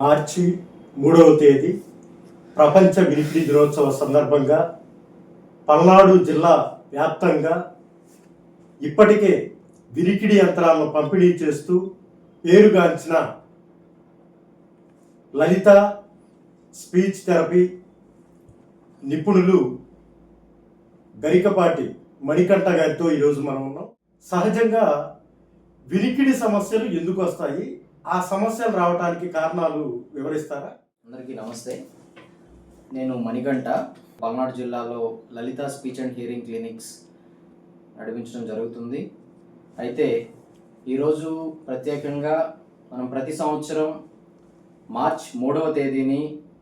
మార్చి మూడవ తేదీ ప్రపంచ వినికిడి దినోత్సవ సందర్భంగా పల్నాడు జిల్లా వ్యాప్తంగా ఇప్పటికే వినికిడి యంత్రాలను పంపిణీ చేస్తూ పేరుగాంచిన లలిత స్పీచ్ థెరపీ నిపుణులు గరికపాటి మణికంఠ గారితో ఈరోజు మనం ఉన్నాం. సహజంగా వినికిడి సమస్యలు ఎందుకు వస్తాయి? ఆ సమస్యలు రావడానికి కారణాలు వివరిస్తారా? అందరికీ నమస్తే. నేను మణిగంట పల్నాడు జిల్లాలో Lalitha speech and hearing clinics నడిపించడం జరుగుతుంది. అయితే ఈరోజు ప్రత్యేకంగా మనం ప్రతి సంవత్సరం మార్చ్ మూడవ తేదీని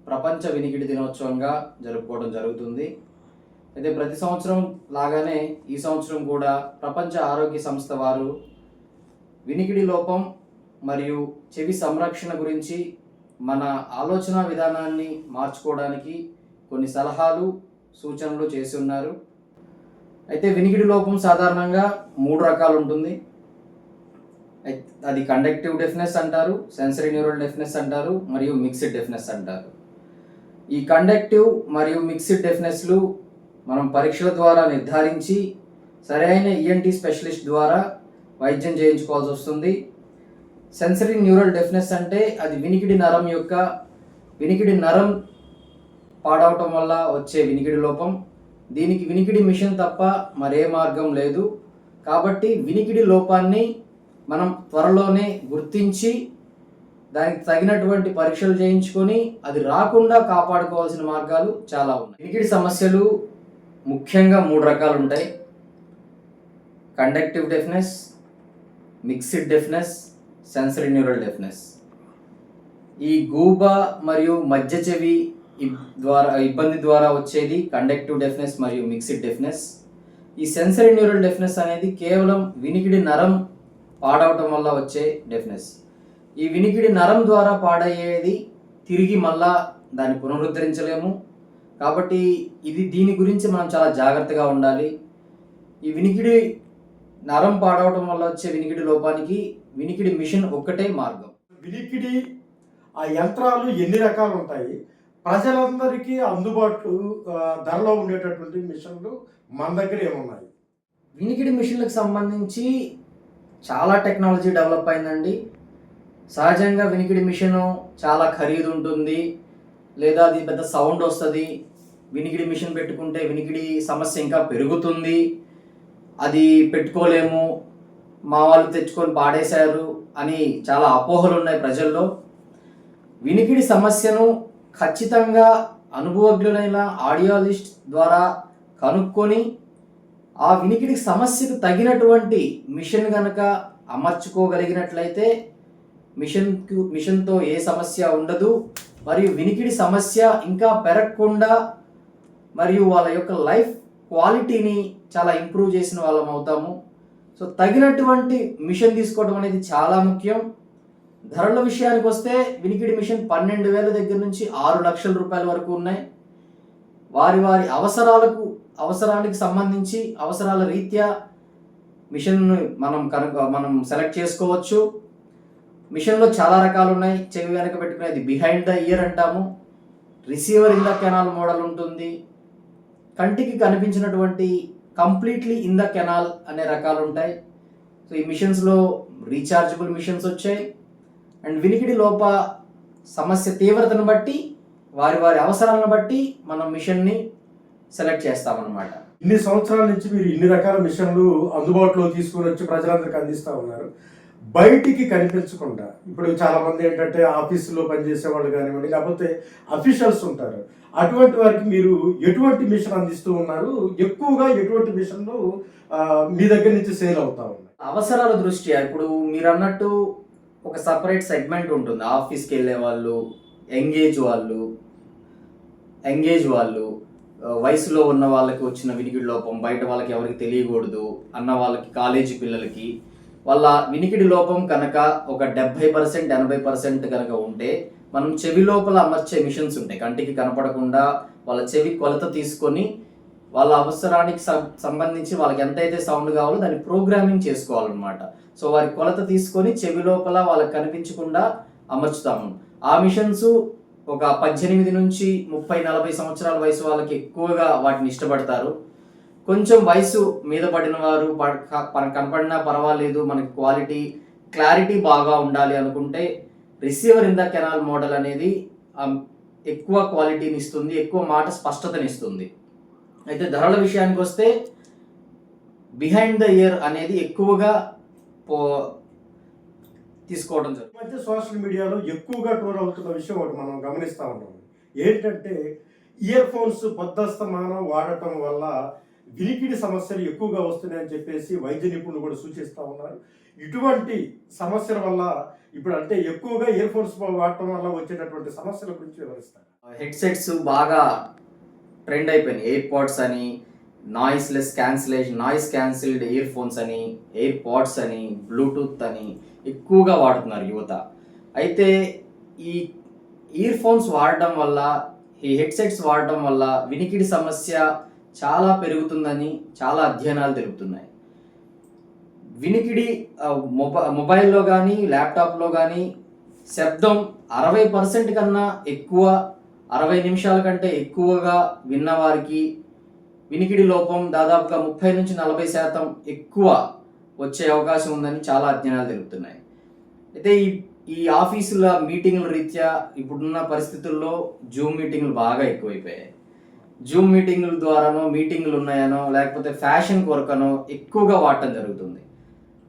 ప్రపంచ వినికిడి దినోత్సవంగా జరుపుకోవడం జరుగుతుంది. అయితే ప్రతి సంవత్సరం లాగానే ఈ సంవత్సరం కూడా ప్రపంచ ఆరోగ్య సంస్థ వారు వినికిడి లోపం మరియు చెవి సంరక్షణ గురించి మన ఆలోచన విధానాన్ని మార్చుకోవడానికి కొన్ని సలహాలు సూచనలు చేసి ఉన్నారు. అయితే వినికిడి లోపం సాధారణంగా మూడు రకాలు ఉంటుంది. అది కండక్టివ్ డెఫ్నెస్ అంటారు సెన్సరీ న్యూరల్ డెఫ్నెస్ అంటారు మరియు మిక్స్డ్ డెఫ్నెస్ అంటారు. ఈ కండక్టివ్ మరియు మిక్స్డ్ డెఫ్నెస్లు మనం పరీక్షల ద్వారా నిర్ధారించి సరైన ఈఎన్టీ స్పెషలిస్ట్ ద్వారా వైద్యం చేయించుకోవాల్సి వస్తుంది. సెన్సరీ న్యూరల్ డెఫ్నెస్ అంటే అది వినికిడి నరం యొక్క వినికిడి నరం పాడవటం వల్ల వచ్చే వినికిడి లోపం. దీనికి వినికిడి మిషన్ తప్ప మరే మార్గం లేదు. కాబట్టి వినికిడి లోపాన్ని మనం త్వరలోనే గుర్తించి దానికి తగినటువంటి పరీక్షలు చేయించుకొని అది రాకుండా కాపాడుకోవాల్సిన మార్గాలు చాలా ఉన్నాయి. వినికిడి సమస్యలు ముఖ్యంగా మూడు రకాలు ఉంటాయి. Conductive deafness mixed deafness sensory neural deafness ఈ గూబ మరియు మధ్య చెవి ద్వారా ఇబ్బంది ద్వారా వచ్చేది కండక్టివ్ డెఫ్నెస్ మరియు మిక్సిడ్ డెఫ్నెస్ ఈ సెన్సరీ న్యూరల్ డెఫ్నెస్ అనేది కేవలం వినికిడి నరం పాడవటం వల్ల వచ్చే డెఫ్నెస్ ఈ వినికిడి నరం ద్వారా పాడయ్యేది తిరిగి మళ్ళా దాన్ని పునరుద్ధరించలేము. కాబట్టి ఇది దీని గురించి మనం చాలా జాగ్రత్తగా ఉండాలి. ఈ వినికిడి నరం పాడవటం వల్ల వచ్చే వినికిడి లోపానికి వినికిడి మిషన్ ఒక్కటే మార్గం. వినికిడి ఆ యంత్రాలు ఎన్ని రకాలు ఉంటాయి ప్రజలందరికీ అందుబాటు ధరలో ఉండేటటువంటి మిషన్లు మన దగ్గర ఏమున్నాయి? వినికిడి మిషన్లకు సంబంధించి చాలా టెక్నాలజీ డెవలప్ అయిందండి. సహజంగా వినికిడి మిషన్ చాలా ఖరీదు ఉంటుంది లేదా అది పెద్ద సౌండ్ వస్తుంది. వినికిడి మిషన్ పెట్టుకుంటే వినికిడి సమస్య ఇంకా పెరుగుతుంది. అది పెట్టుకోలేము. మా వాళ్ళు తెచ్చుకొని పాడేశారు అని చాలా అపోహలు ఉన్నాయి ప్రజల్లో. వినికిడి సమస్యను ఖచ్చితంగా అనుభవజ్ఞులైన ఆడియాలజిస్ట్ ద్వారా కనుక్కొని ఆ వినికిడి సమస్యకు తగినటువంటి మిషన్ కనుక అమర్చుకోగలిగినట్లయితే మిషన్కు మిషన్తో ఏ సమస్య ఉండదు. మరియు వినికిడి సమస్య ఇంకా పెరగకుండా మరియు వాళ్ళ యొక్క లైఫ్ క్వాలిటీని చాలా ఇంప్రూవ్ చేసిన వాళ్ళం అవుతాము. సో తగినటువంటి మిషన్ తీసుకోవడం అనేది చాలా ముఖ్యం. ధరల విషయానికి వస్తే వినికిడి మిషన్ పన్నెండు వేల దగ్గర నుంచి ఆరు లక్షల రూపాయల వరకు ఉన్నాయి. వారి వారి అవసరాలకు అవసరానికి సంబంధించి అవసరాల రీత్యా మిషన్ను మనం కనుక మనం సెలెక్ట్ చేసుకోవచ్చు. మిషన్లో చాలా రకాలు ఉన్నాయి. చెవి వెనక పెట్టుకునేది బిహైండ్ ద ఇయర్ అంటాము. Receiver in the canal model ఉంటుంది. కంటికి కనిపించినటువంటి కంప్లీట్లీ ఇన్ ద కెనాల్ అనే రకాలు ఉంటాయి. సో ఈ మిషన్స్లో రీఛార్జబుల్ మిషన్స్ వచ్చాయి. అండ్ వినికిడి లోప సమస్య తీవ్రతను బట్టి వారి వారి అవసరాలను బట్టి మనం మిషన్ని సెలెక్ట్ చేస్తామన్నమాట. ఇన్ని సంవత్సరాల నుంచి మీరు ఇన్ని రకాల మిషన్లు అందుబాటులో తీసుకుని వచ్చి ప్రజలందరికీ అందిస్తూ ఉన్నారు. బయటికి కనిపించకుండా ఇప్పుడు చాలామంది ఏంటంటే ఆఫీసులో పనిచేసే వాళ్ళు కానివ్వండి లేకపోతే అఫీషియల్స్ ఉంటారు అటువంటి వారికి మీరు ఎటువంటి మిషన్ అందిస్తూ ఉన్నారు? ఎక్కువగా ఎటువంటి మిషన్లు మీ దగ్గర నుంచి సేల్ అవుతా ఉన్నాయి? అవసరాల దృష్ట్యా ఇప్పుడు మీరు అన్నట్టు ఒక సపరేట్ సెగ్మెంట్ ఉంటుంది. ఆఫీస్కి వెళ్ళే వాళ్ళు ఎంగేజ్ వాళ్ళు ఎంగేజ్ వాళ్ళు వయసులో ఉన్న వాళ్ళకి వచ్చిన వినికిడి లోపం బయట వాళ్ళకి ఎవరికి తెలియకూడదు అన్న వాళ్ళకి కాలేజీ పిల్లలకి వాళ్ళ వినికిడి లోపం కనుక ఒక డెబ్బై పర్సెంట్ ఎనభై పర్సెంట్ కనుక ఉంటే మనం చెవి లోపల అమర్చే మిషన్స్ ఉంటాయి. కంటికి కనపడకుండా వాళ్ళ చెవి కొలత తీసుకొని వాళ్ళ అవసరానికి సం- సంబంధించి వాళ్ళకి ఎంతైతే సౌండ్ కావాలో దాన్ని ప్రోగ్రామింగ్ చేసుకోవాలన్నమాట. సో వారి కొలత తీసుకొని చెవి లోపల వాళ్ళకి కనిపించకుండా అమర్చుతాము. ఆ మిషన్స్ ఒక పద్దెనిమిది నుంచి ముప్పై నలభై సంవత్సరాల వయసు వాళ్ళకి ఎక్కువగా వాటిని ఇష్టపడతారు. కొంచెం వయసు మీద పడిన వారు ప- కనపడినా పర్వాలేదు. మనకి క్వాలిటీ క్లారిటీ బాగా ఉండాలి అనుకుంటే receiver in the canal model అనేది ఎక్కువ క్వాలిటీని ఇస్తుంది ఎక్కువ మాట స్పష్టతని ఇస్తుంది. అయితే ధరల విషయానికి వస్తే బిహైండ్ ద ఇయర్ అనేది ఎక్కువగా పో తీసుకోవడం జరుగుతుంది మధ్య సోషల్ మీడియాలో ఎక్కువగా టూర్ అవుతున్న విషయం ఒకటి మనం గమనిస్తూ ఉన్నాం. ఏంటంటే ఇయర్ ఫోన్స్ పొద్దస్తమానం వాడటం వల్ల వినికిడి సమస్యలు ఎక్కువగా వస్తున్నాయని చెప్పేసి వైద్య నిపుణులు కూడా సూచిస్తూ ఉన్నారు. ఇటువంటి సమస్యల వల్ల ఇప్పుడు అంటే ఎక్కువగా ఇయర్ ఫోన్స్ వాడటం వల్ల వచ్చేటటువంటి సమస్యల గురించి వివరిస్తారు హెడ్సెట్స్ బాగా ట్రెండ్ అయిపోయినాయి. ఎయిర్ పాడ్స్ అని noise less cancellation noise cancelled earphones అని ఎయిర్ పాడ్స్ అని బ్లూటూత్ అని ఎక్కువగా వాడుతున్నారు యువత. అయితే ఈ ఇయర్ ఫోన్స్ వాడటం వల్ల ఈ హెడ్సెట్స్ వాడటం వల్ల వినికిడి సమస్య చాలా పెరుగుతుందని చాలా అధ్యయనాలు తెలుపుతున్నాయి. వినికిడి మొబై మొబైల్లో కానీ ల్యాప్టాప్లో కానీ శబ్దం అరవై పర్సెంట్ కన్నా ఎక్కువ అరవై నిమిషాల కంటే ఎక్కువగా విన్నవారికి వినికిడి లోపం దాదాపుగా ముప్పై నుంచి నలభై శాతం ఎక్కువ వచ్చే అవకాశం ఉందని చాలా అధ్యయనాలు తెలుపుతున్నాయి. అయితే ఈ ఈ ఆఫీసుల మీటింగుల రీత్యా ఇప్పుడున్న పరిస్థితుల్లో జూమ్ మీటింగ్లు బాగా ఎక్కువైపోయాయి. జూమ్ మీటింగుల ద్వారానో మీటింగులు ఉన్నాయనో లేకపోతే ఫ్యాషన్ కొరకనో ఎక్కువగా వాడటం జరుగుతుంది.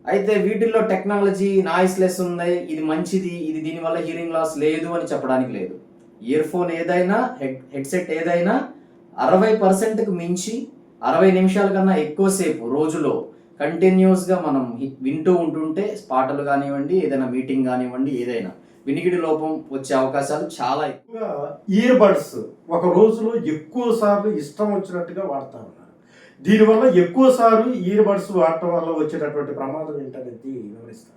అయితే వీటిల్లో టెక్నాలజీ నాయిస్ లెస్ ఉంది ఇది మంచిది ఇది దీనివల్ల హీరింగ్ లాస్ లేదు అని చెప్పడానికి లేదు. ఇయర్ ఫోన్ ఏదైనా హెడ్ హెడ్సెట్ ఏదైనా అరవై పర్సెంట్కి మించి అరవై నిమిషాల కన్నా ఎక్కువసేపు రోజులో కంటిన్యూస్గా మనం వింటూ ఉంటుంటే పాటలు కానివ్వండి ఏదైనా మీటింగ్ కానివ్వండి ఏదైనా వినికిడి లోపం వచ్చే అవకాశాలు చాలా ఎక్కువ. ఎక్కువగా ఇయర్ బడ్స్ ఒక రోజులో ఎక్కువ సార్లు ఇష్టం వచ్చినట్టుగా వాడుతూ ఉన్నారు. దీనివల్ల ఎక్కువ సార్లు ఇయర్ బడ్స్ వాడటం వల్ల వచ్చేటటువంటి ప్రమాదం ఏంటనేది వివరిస్తారు?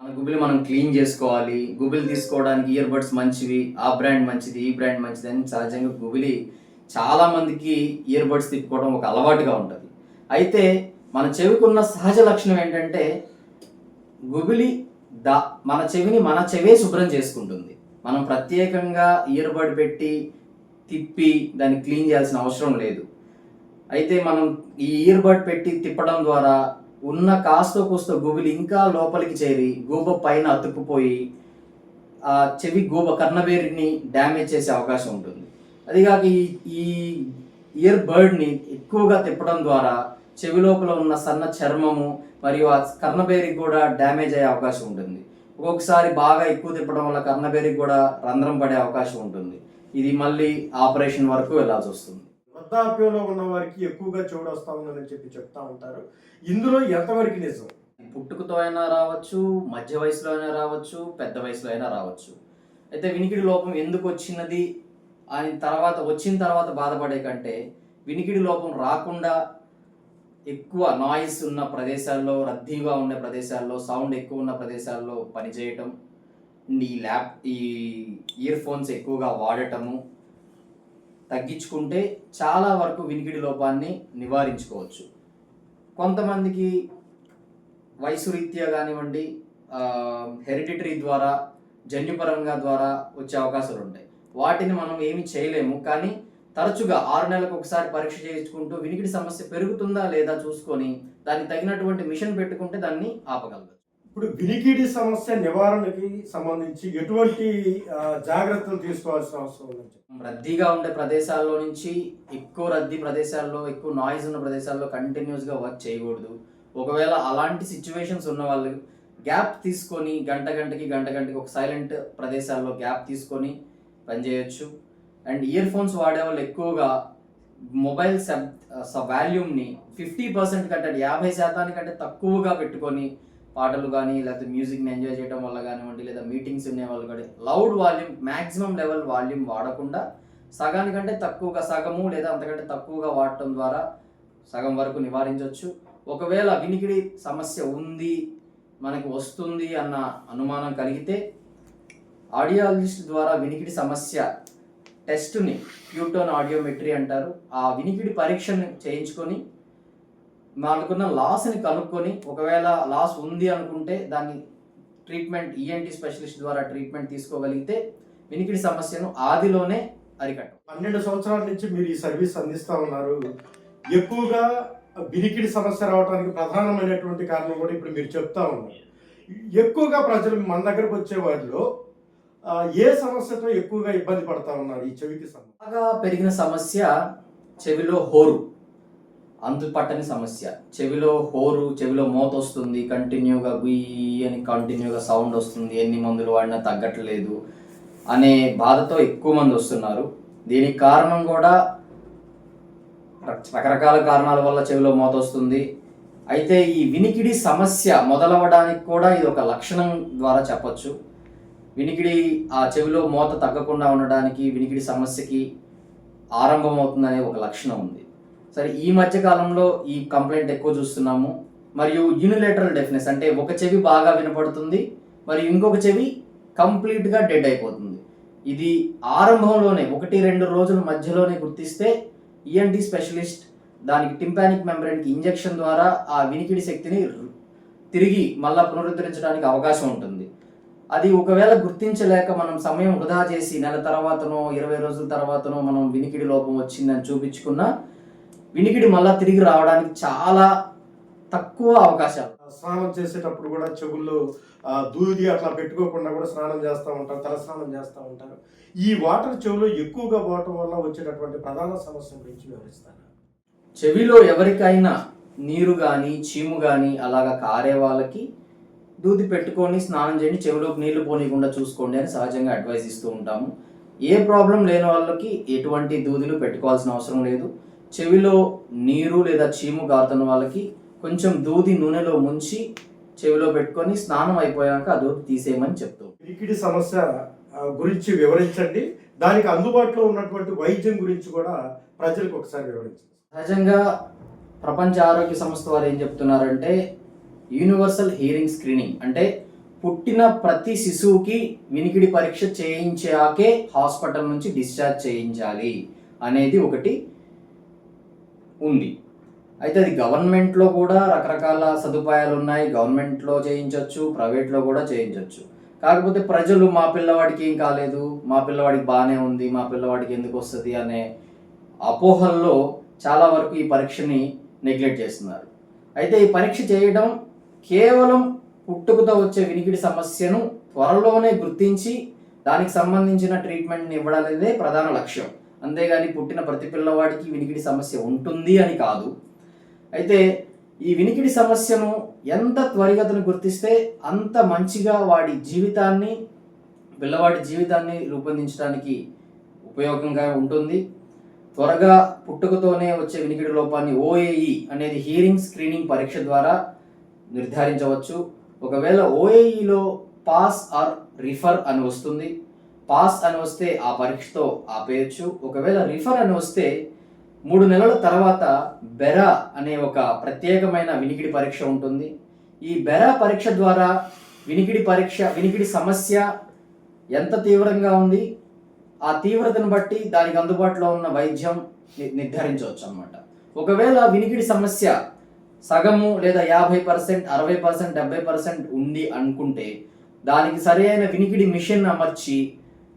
మన గుబిల్ మనం క్లీన్ చేసుకోవాలి. గుబిల్ తీసుకోవడానికి ఇయర్ బడ్స్ మంచివి ఆ బ్రాండ్ మంచిది ఈ బ్రాండ్ మంచిది అని సహజంగా గుబిలి చాలా మందికి ఇయర్ బడ్స్ తిప్పుకోవడం ఒక అలవాటుగా ఉంటుంది. అయితే మన చెవికున్న సహజ లక్షణం ఏంటంటే గుబిలి దా మన చెవిని మన చెవే శుభ్రం చేసుకుంటుంది. మనం ప్రత్యేకంగా ఇయర్బడ్ పెట్టి తిప్పి దాన్ని క్లీన్ చేయాల్సిన అవసరం లేదు. అయితే మనం ఈ ఇయర్బడ్ పెట్టి తిప్పడం ద్వారా ఉన్న కాస్త కూస్త గుబిలి ఇంకా లోపలికి చేరి గూబ పైన అతుక్కుపోయి ఆ చెవి గూబ కర్ణబేరిని డ్యామేజ్ చేసే అవకాశం ఉంటుంది. అదిగాక ఈ ఈ ఇయర్ బర్డ్ని ఎక్కువగా తిప్పడం ద్వారా చెవి లోపల ఉన్న సన్న చర్మము మరియు ఆ కర్ణబేరికి కూడా డ్యామేజ్ అయ్యే అవకాశం ఉంటుంది. ఒక్కొక్కసారి బాగా ఎక్కువ తిప్పడం వల్ల కర్ణబేరికి కూడా రంధ్రం పడే అవకాశం ఉంటుంది. ఇది మళ్ళీ ఆపరేషన్ వరకు వెళ్ళాల్సి వస్తుంది. వృద్ధాప్యంలో ఉన్న వారికి ఎక్కువగా చెవుడు వస్తా ఉందని చెప్పి చెప్తా ఉంటారు. ఇందులో ఎంతవరకు నిజం? పుట్టుకతో అయినా రావచ్చు మధ్య వయసులో అయినా రావచ్చు పెద్ద వయసులో అయినా రావచ్చు. అయితే వినికిడి లోపం ఎందుకు వచ్చినది? అని తర్వాత వచ్చిన తర్వాత బాధపడే కంటే వినికిడి లోపం రాకుండా ఎక్కువ నాయిస్ ఉన్న ప్రదేశాల్లో రద్దీగా ఉన్న ప్రదేశాల్లో సౌండ్ ఎక్కువ ఉన్న ప్రదేశాల్లో పనిచేయటం ఈ ల్యాప్ ఈ ఇయర్ ఫోన్స్ ఎక్కువగా వాడటము తగ్గించుకుంటే చాలా వరకు వినికిడి లోపాన్ని నివారించుకోవచ్చు. కొంతమందికి వయసు రీత్యా కానివ్వండి హెరిడిటరీ ద్వారా జన్యుపరంగా ద్వారా వచ్చే అవకాశాలు ఉంటాయి వాటిని మనం ఏమి చేయలేము కానీ తరచుగా ఆరు నెలలకు ఒకసారి పరీక్ష చేయించుకుంటూ వినికిడి సమస్య పెరుగుతుందా లేదా చూసుకొని దానికి తగినటువంటి మిషన్ పెట్టుకుంటే దాన్ని ఆపగలదు ఇప్పుడు వినికిడి సమస్య నివారణకి సంబంధించి ఎటువంటి జాగ్రత్తలు తీసుకోవాల్సిన అవసరం రద్దీగా ఉండే ప్రదేశాల్లో నుంచి ఎక్కువ రద్దీ ప్రదేశాల్లో ఎక్కువ నాయిస్ ఉన్న ప్రదేశాల్లో కంటిన్యూస్గా వర్క్ చేయకూడదు. ఒకవేళ అలాంటి సిచ్యువేషన్స్ ఉన్న వాళ్ళు గ్యాప్ తీసుకొని గంట గంటకి గంట గంటకి ఒక సైలెంట్ ప్రదేశాల్లో గ్యాప్ తీసుకొని పనిచేయొచ్చు అండ్ ఇయర్ ఫోన్స్ వాడే వాళ్ళు ఎక్కువగా మొబైల్ సబ్ వాల్యూమ్ని ఫిఫ్టీ పర్సెంట్ కంటే యాభై శాతానికంటే తక్కువగా పెట్టుకొని పాటలు కానీ లేకపోతే మ్యూజిక్ని ఎంజాయ్ చేయడం వల్ల కానివ్వండి లేదా మీటింగ్స్ ఉండే వాళ్ళు కానీ loud volume maximum level volume వాడకుండా సగానికంటే తక్కువగా సగము లేదా అంతకంటే తక్కువగా వాడటం ద్వారా సగం వరకు నివారించవచ్చు ఒకవేళ వినికిడి సమస్య ఉంది మనకి వస్తుంది అన్న అనుమానం కలిగితే ఆడియాలజిస్ట్ ద్వారా వినికిడి సమస్య టెస్ట్ని ప్యూటోన్ ఆడియోమెట్రీ అంటారు. ఆ వినికిడి పరీక్షను చేయించుకొని మనకున్న లాస్ని కనుక్కొని ఒకవేళ లాస్ ఉంది అనుకుంటే దాన్ని ట్రీట్మెంట్ ఈఎన్టీ స్పెషలిస్ట్ ద్వారా ట్రీట్మెంట్ తీసుకోగలిగితే వినికిడి సమస్యను ఆదిలోనే అరికట్టం. పన్నెండు సంవత్సరాల నుంచి మీరు ఈ సర్వీస్ అందిస్తూ ఉన్నారు. ఎక్కువగా వినికిడి సమస్య రావడానికి ప్రధానమైనటువంటి కారణం కూడా ఇప్పుడు మీరు చెప్తా ఉన్నారు. ఎక్కువగా ప్రజలు మన దగ్గరకు వచ్చే వాటిలో ఏ సమస్యతో ఎక్కువగా ఇబ్బంది పడతా ఉన్నారు ఈ చెవికి సమస్య బాగా పెరిగిన సమస్య చెవిలో హోరు. అందుపట్టని సమస్య. చెవిలో హోరు చెవిలో మోత వస్తుంది కంటిన్యూగా గుయ్యి అని కంటిన్యూగా సౌండ్ వస్తుంది ఎన్ని మందులు వాడినా తగ్గట్లేదు అనే బాధతో ఎక్కువ మంది వస్తున్నారు. దీనికి కారణం కూడా రకరకాల కారణాల వల్ల చెవిలో మోత వస్తుంది. అయితే ఈ వినికిడి సమస్య మొదలవడానికి కూడా ఇది ఒక లక్షణం ద్వారా చెప్పచ్చు. వినికిడి ఆ చెవిలో మోత తగ్గకుండా ఉండడానికి వినికిడి సమస్యకి ఆరంభమవుతుందనే ఒక లక్షణం ఉంది. సరే ఈ మధ్య కాలంలో ఈ కంప్లైంట్ ఎక్కువ చూస్తున్నాము. మరియు యూనిలేటరల్ డెఫ్నెస్ అంటే ఒక చెవి బాగా వినపడుతుంది మరియు ఇంకొక చెవి కంప్లీట్గా డెడ్ అయిపోతుంది. ఇది ఆరంభంలోనే ఒకటి రెండు రోజుల మధ్యలోనే గుర్తిస్తే ఈఎన్టీ స్పెషలిస్ట్ దానికి టింపానిక్ మెంబ్రెన్కి ఇంజెక్షన్ ద్వారా ఆ వినికిడి శక్తిని తిరిగి మళ్ళా పునరుద్ధరించడానికి అవకాశం ఉంటుంది. అది ఒకవేళ గుర్తించలేక మనం సమయం వృధా చేసి నెల తర్వాతనో ఇరవై రోజుల తర్వాతనో మనం వినికిడి లోపం వచ్చిందని చూపించుకున్నా వినికిడి మళ్ళా తిరిగి రావడానికి చాలా తక్కువ అవకాశాలు. స్నానం చేసేటప్పుడు కూడా చెవుల్లో దూది అట్లా పెట్టుకోకుండా కూడా స్నానం చేస్తూ ఉంటారు తల స్నానం చేస్తూ ఉంటారు. ఈ వాటర్ చెవులో ఎక్కువగా పోవటం వల్ల వచ్చేటటువంటి ప్రధాన సమస్య గురించి వివరిస్తాను. చెవిలో ఎవరికైనా నీరు కానీ చీము కానీ అలాగా కారే వాళ్ళకి దూది పెట్టుకొని స్నానం చేయండి చెవిలోకి నీళ్ళు పోనీయకుండా చూసుకోండి అని సహజంగా అడ్వైస్ ఇస్తూ ఉంటాము. ఏ ప్రాబ్లం లేని వాళ్ళకి ఎటువంటి దూదులు పెట్టుకోవాల్సిన అవసరం లేదు. చెవిలో నీరు లేదా చీము కారుతున్న వాళ్ళకి కొంచెం దూది నూనెలో ముంచి చెవిలో పెట్టుకొని స్నానం అయిపోయాక ఆ దూది తీసేయమని చెప్తూ వినికిడి సమస్య గురించి వివరించండి. దానికి అందుబాటులో ఉన్నటువంటి వైద్యం గురించి కూడా ప్రజలకు ఒకసారి వివరించండి. సహజంగా ప్రపంచ ఆరోగ్య సంస్థ వారు ఏం చెప్తున్నారంటే యూనివర్సల్ హియరింగ్ స్క్రీనింగ్ అంటే పుట్టిన ప్రతి శిశువుకి వినికిడి పరీక్ష చేయించాకే హాస్పిటల్ నుంచి డిశ్చార్జ్ చేయించాలి అనేది ఒకటి ఉంది. అయితే అది గవర్నమెంట్లో కూడా రకరకాల సదుపాయాలు ఉన్నాయి. గవర్నమెంట్లో చేయించవచ్చు ప్రైవేట్లో కూడా చేయించవచ్చు కాకపోతే ప్రజలు మా పిల్లవాడికి ఏం కాలేదు మా పిల్లవాడికి బాగానే ఉంది మా పిల్లవాడికి ఎందుకు వస్తుంది అనే అపోహల్లో చాలా వరకు ఈ పరీక్షని నెగ్లెక్ట్ చేస్తున్నారు. అయితే ఈ పరీక్ష చేయడం కేవలం పుట్టుకతో వచ్చే వినికిడి సమస్యను త్వరలోనే గుర్తించి దానికి సంబంధించిన ట్రీట్మెంట్ని ఇవ్వడం అనేది ప్రధాన లక్ష్యం. అంతేగాని పుట్టిన ప్రతి పిల్లవాడికి వినికిడి సమస్య ఉంటుంది అని కాదు. అయితే ఈ వినికిడి సమస్యను ఎంత త్వరిగతను గుర్తిస్తే అంత మంచిగా వాడి జీవితాన్ని పిల్లవాడి జీవితాన్ని రూపొందించడానికి ఉపయోగంగా ఉంటుంది. త్వరగా పుట్టుకతోనే వచ్చే వినికిడి లోపాన్ని ఓఏఈ అనేది హియరింగ్ స్క్రీనింగ్ పరీక్ష ద్వారా నిర్ధారించవచ్చు. ఒకవేళ ఓఏఈలో పాస్ ఆర్ రిఫర్ అని వస్తుంది పాస్ అని వస్తే ఆ పరీక్షతో ఆపేయచ్చు. ఒకవేళ రిఫర్ అని వస్తే మూడు నెలల తర్వాత బెరా అనే ఒక ప్రత్యేకమైన వినికిడి పరీక్ష ఉంటుంది. ఈ బెరా పరీక్ష ద్వారా వినికిడి పరీక్ష వినికిడి సమస్య ఎంత తీవ్రంగా ఉంది ఆ తీవ్రతను బట్టి దానికి అందుబాటులో ఉన్న వైద్యం ని- నిర్ధారించవచ్చు అన్నమాట ఒకవేళ వినికిడి సమస్య సగము లేదా యాభై పర్సెంట్ అరవై పర్సెంట్ డెబ్బై పర్సెంట్ ఉంది అనుకుంటే దానికి సరైన వినికిడి మిషన్ అమర్చి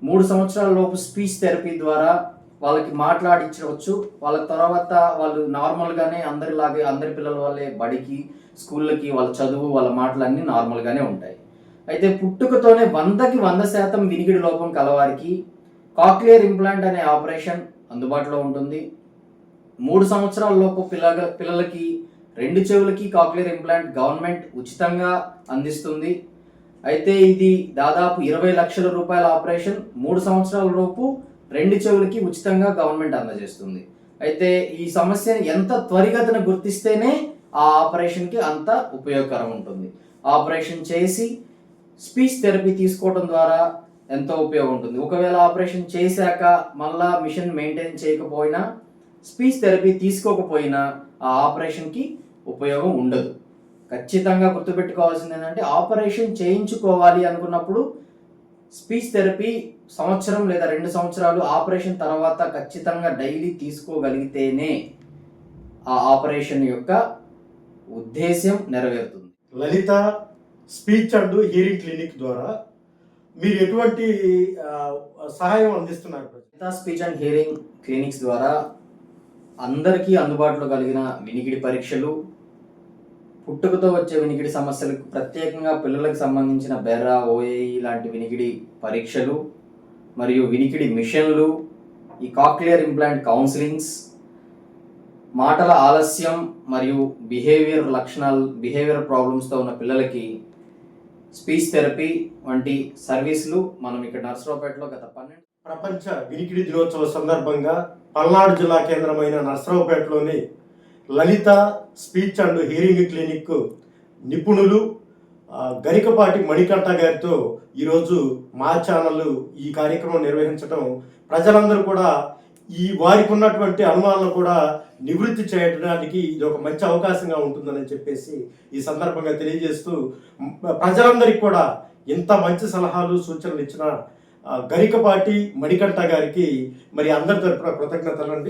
మూడు సంవత్సరాల లోపు స్పీచ్ థెరపీ ద్వారా వాళ్ళకి మాట్లాడించవచ్చు వాళ్ళ తర్వాత వాళ్ళు నార్మల్గానే అందరిలాగే అందరి పిల్లల వాళ్ళే బడికి స్కూళ్ళకి వాళ్ళ చదువు వాళ్ళ మాటలన్నీ నార్మల్గానే ఉంటాయి. అయితే పుట్టుకతోనే వందకి వంద శాతం వినికిడి లోపం కలవారికి కాక్లియర్ ఇంప్లాంట్ అనే ఆపరేషన్ అందుబాటులో ఉంటుంది. మూడు సంవత్సరాల లోపు పిల్లల పిల్లలకి రెండు చెవులకి కాక్లియర్ ఇంప్లాంట్ గవర్నమెంట్ ఉచితంగా అందిస్తుంది. అయితే ఇది దాదాపు ఇరవై లక్షల రూపాయల ఆపరేషన్ మూడు సంవత్సరాల లోపు రెండు చెవులకి ఉచితంగా గవర్నమెంట్ అందజేస్తుంది. అయితే ఈ సమస్యను ఎంత త్వరిగతిన గుర్తిస్తేనే ఆ ఆపరేషన్కి అంత ఉపయోగకరం ఉంటుంది. ఆపరేషన్ చేసి స్పీచ్ థెరపీ తీసుకోవడం ద్వారా ఎంతో ఉపయోగం ఉంటుంది. ఒకవేళ ఆపరేషన్ చేశాక మళ్ళా మిషన్ మెయింటైన్ చేయకపోయినా స్పీచ్ థెరపీ తీసుకోకపోయినా ఆ ఆపరేషన్కి ఉపయోగం ఉండదు. ఖచ్చితంగా గుర్తుపెట్టుకోవాల్సింది ఏంటంటే ఆపరేషన్ చేయించుకోవాలి అనుకున్నప్పుడు స్పీచ్ థెరపీ సంవత్సరం లేదా రెండు సంవత్సరాలు ఆపరేషన్ తర్వాత ఖచ్చితంగా డైలీ తీసుకోగలిగితేనే ఆ ఆపరేషన్ యొక్క ఉద్దేశ్యం నెరవేరుతుంది. Lalitha speech and hearing clinic ద్వారా మీరు ఎటువంటి సహాయం అందిస్తున్నారు? మిగతా స్పీచ్ అండ్ హియరింగ్ క్లినిక్స్ ద్వారా అందరికీ అందుబాటులో కలిగిన వినికిడి పరీక్షలు పుట్టుకతో వచ్చే వినికిడి సమస్యలకు ప్రత్యేకంగా పిల్లలకు సంబంధించిన బెర్రా ఓఏఈ లాంటి వినికిడి పరీక్షలు మరియు వినికిడి మిషన్లు ఈ కాక్లియర్ ఇంప్లాంట్ కౌన్సిలింగ్స్ మాటల ఆలస్యం మరియు బిహేవియర్ లక్షణాలు బిహేవియర్ ప్రాబ్లమ్స్తో ఉన్న పిల్లలకి స్పీచ్ థెరపీ వంటి సర్వీసులు మనం ఇక్కడ నర్సరావుపేటలో గత పన్నెండు ప్రపంచ వినికిడి దినోత్సవ సందర్భంగా పల్నాడు జిల్లా కేంద్రమైన నర్సరావుపేటలోని Lalitha speech and hearing clinic నిపుణులు గరికపాటి మణికంఠ గారితో ఈరోజు మా ఛానల్ ఈ కార్యక్రమం నిర్వహించడం ప్రజలందరూ కూడా ఈ వారికి ఉన్నటువంటి అనుమానాలను కూడా నివృత్తి చేయడానికి ఇది ఒక మంచి అవకాశంగా ఉంటుందని చెప్పేసి ఈ సందర్భంగా తెలియజేస్తూ ప్రజలందరికీ కూడా ఇంత మంచి సలహాలు సూచనలు ఇచ్చిన గరికపాటి మణికంఠ గారికి మరి అందరి తరపున కృతజ్ఞతలు అండి